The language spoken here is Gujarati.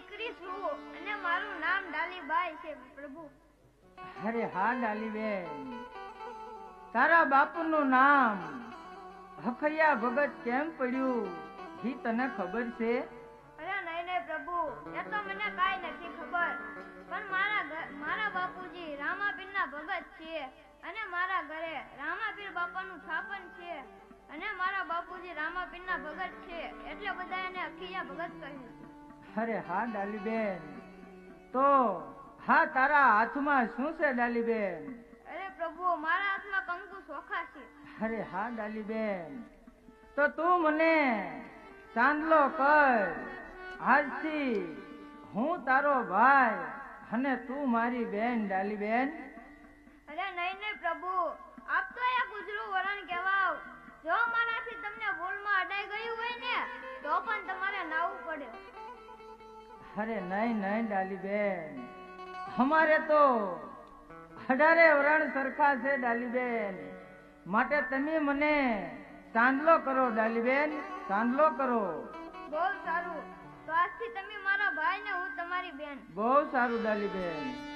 દીકરી છું અને મારું નામ ડાલીબાઈ છે પ્રભુ. અરે હા ડાલીબેન. તારા બાપુનું નામ હખરિયા ભગત કેમ પડ્યું? હી તને ખબર છે? અરે નહીં નહીં પ્રભુ. એ તો મને કાંઈ નથી ખબર. પણ મારા મારા બાપુજી રામાપીરના ભગત છે અને મારા ઘરે રામાપીર બાપાનું સ્થાપન છે અને મારા બાપુજી રામાપીરના ભગત છે. એટલે બધા એને અખિયા ભગત કહે છે અરે હા ડાલીબેન. તો હા તારા હાથમાં શું છે ડાલીબેન? અરે પ્રભુ મારા હાથમાં કંકુ સોખા છે. અરે હા ડાલીબેન. તો તું મને ચાંદલો કર. આજથી હું તારો ભાઈ અને તું મારી બેન ડાલીબેન. અરે અરે નહીં નહીં ડાલીબેન. અમારે તો અઢારે વરણ સરખા છે ડાલીબેન. માટે તમે મને ચાંદલો કરો ડાલીબેન ચાંદલો કરો. બહુ સારું. તો આજથી તમે મારા ભાઈ ને હું તમારી બેન. બહુ સારું ડાલીબેન.